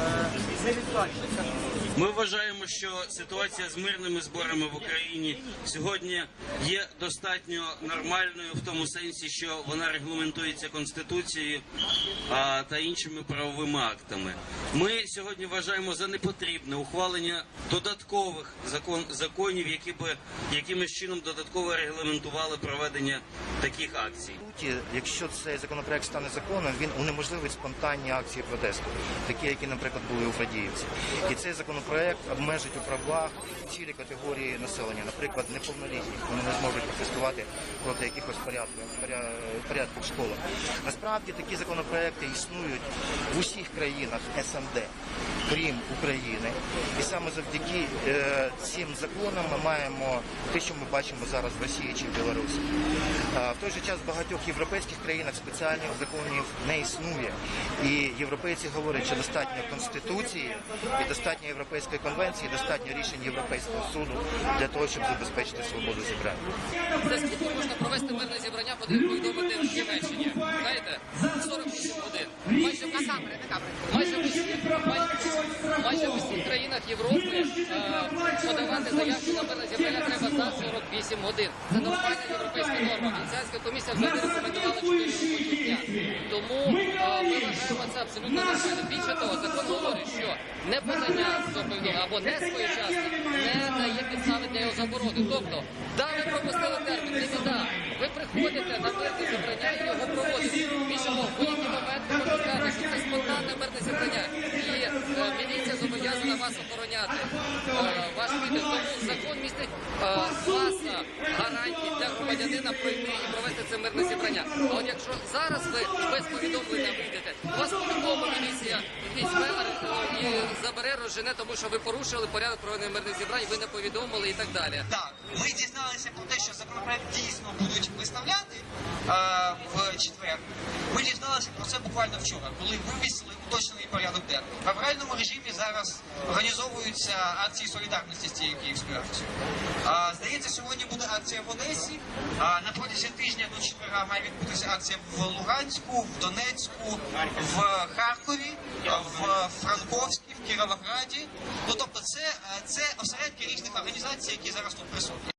Ee, Zevkli açtık. Ми вважаємо, що ситуація з мирними зборами в Україні сьогодні є достатньо нормальною в тому сенсі, що вона регламентується конституцією та іншими правовими актами. Ми сьогодні вважаємо за непотрібне ухвалення додаткових закон, законів, які би якимось чином додатково регламентували проведення таких акцій. якщо цей законопроект стане законом, він унеможливить спонтанні акції протесту, такі, які, наприклад, були у Фадіївці. І цей законопроект обмежить у правах цілі категорії населення, наприклад, неповнолітні, Вони не зможуть протестувати проти якихось порядку. порядків в школах. Насправді такі законопроекти існують в усіх країнах СНД, крім України. І саме завдяки е, цим законам ми маємо те, що ми бачимо зараз в Росії чи в Білорусі. А в той же час в багатьох європейських країнах спеціальних законів не існує. І європейці говорять, що достатньо конституції і достатньо європейської конвенції, достатньо рішень Європейського суду для того, щоб забезпечити свободу зібрання. Де можна провести мирне зібрання, повідомити в Німеччині. Знаєте, 48 годин. Майже в усіх, майже в усіх, країнах Європи е, подавати заявку на зібрання треба за 48 годин. Це нормальна європейська норма. Венеціанська комісія вже рекомендувала 4 робочі дня. Тому е, ми вважаємо це абсолютно нормально. Більше того, закон говорить, що не подання з або не своєчасне не дає підстави для його заборони. Тобто, да, ви пропустили термін, не біда. Ви приходите на мирне зібрання і його проводите. Зобов'язана вас охороняти. Е, ваш мітинг. Тому закон містить е, маса гарантій для громадянина пройти і провести це мирне зібрання. А от якщо зараз ви без повідомлення вийдете, вас по-любому міліція візьме е, і забере, розжене, тому що ви порушили порядок проведення мирних зібрань, ви не повідомили і так далі. Так, ми дізналися про те, що законопроект дійсно будуть виставляти е, в четвер. Ми дізналися про це буквально вчора, коли вивісили уточнений порядок денний. В авральному режимі зараз організовуються акції солідарності з цією київською акцією. А, здається, сьогодні буде акція в Одесі. А, на протязі тижня до четверга має відбутися акція в Луганську, в Донецьку, в Харкові, в Франковській, в Кіровограді. Ну тобто, це, це осередки різних організацій, які зараз тут присутні.